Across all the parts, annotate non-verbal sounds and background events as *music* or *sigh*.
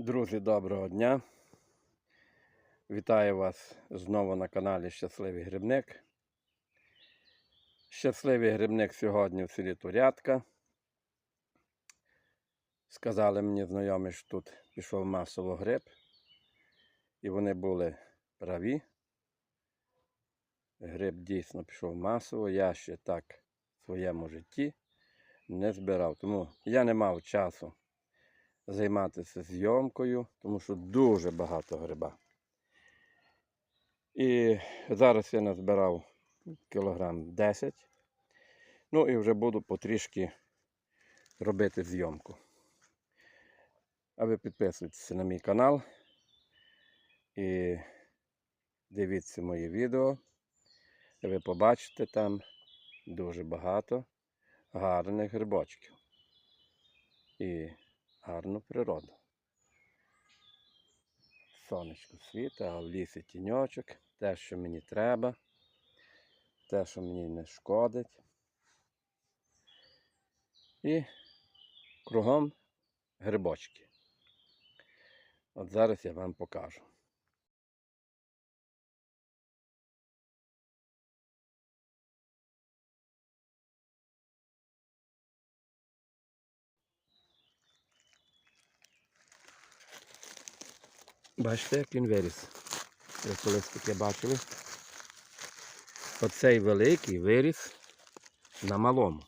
Друзі, доброго дня. Вітаю вас знову на каналі Щасливий Грибник. Щасливий грибник сьогодні в селі Турятка. Сказали мені знайомі, що тут пішов масово гриб. І вони були праві. Гриб дійсно пішов масово. Я ще так в своєму житті не збирав. Тому я не мав часу займатися зйомкою, тому що дуже багато гриба. І зараз я назбирав кілограм 10. Ну і вже буду потрішки робити зйомку. А ви підписуйтесь на мій канал і дивіться мої відео. Ви побачите там дуже багато гарних грибочків. І гарну природу. Сонечко світа, а в лісі тіньочок, те, що мені треба, те, що мені не шкодить. І кругом грибочки. От зараз я вам покажу. Бачите, як він виріс. Ви колись таке бачили. Оцей великий виріс на малому.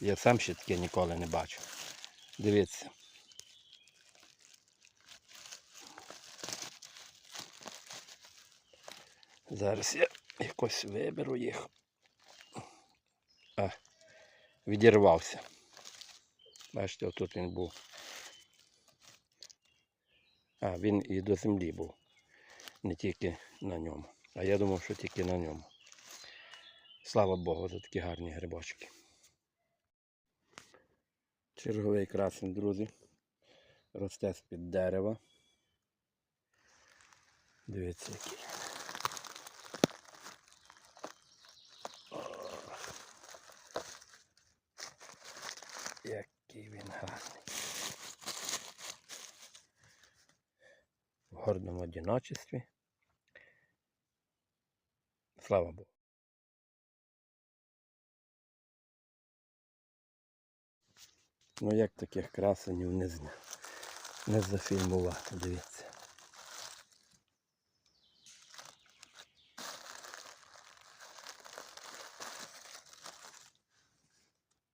Я сам ще таке ніколи не бачив. Дивіться. Зараз я якось виберу їх. А, відірвався. Бачите, отут він був. А, він і до землі був. Не тільки на ньому. А я думав, що тільки на ньому. Слава Богу, за такі гарні грибочки. Черговий красень, друзі. Росте з-під дерева. Дивіться, який. О, Який він гарний. в гордому одиночестві. Слава Богу. Ну як таких красенів не, не зафільмувати, дивіться.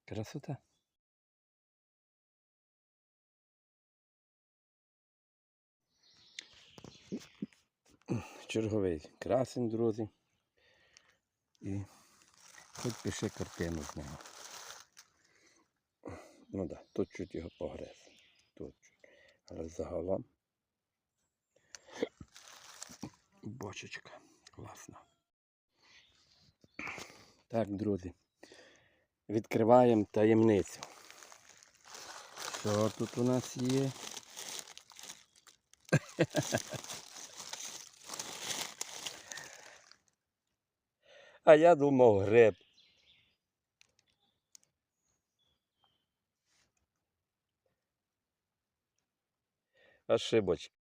Красота. Черговий красень, друзі. І хоч пише картину з нього. Ну так, тут чуть його погрез. Тут чуть. Але загалом бочечка. Класна. Так, друзі. Відкриваємо таємницю. Що тут у нас є? *laughs* А я думав гриб. Ошибочка.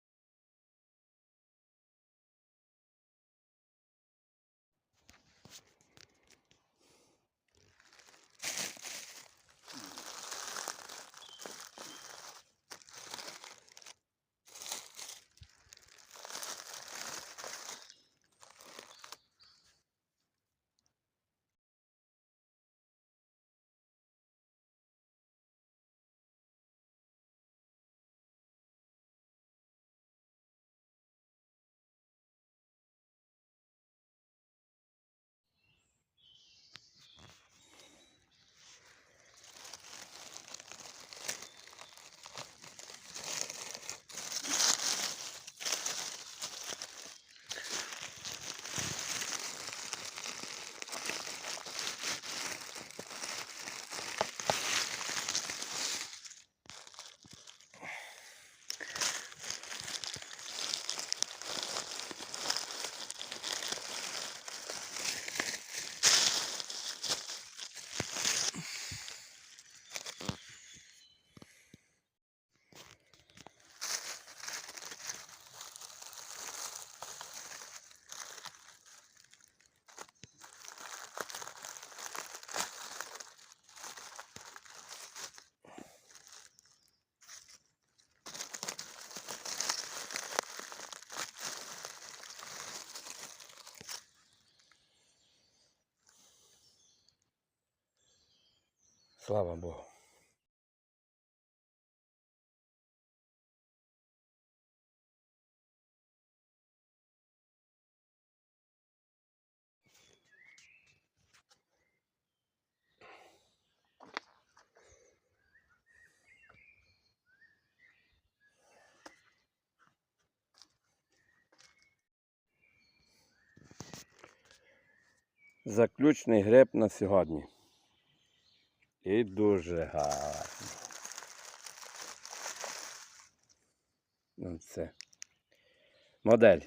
Слава Богу. Заключний гриб на сьогодні. І дуже гарно. Ну, це. Модель.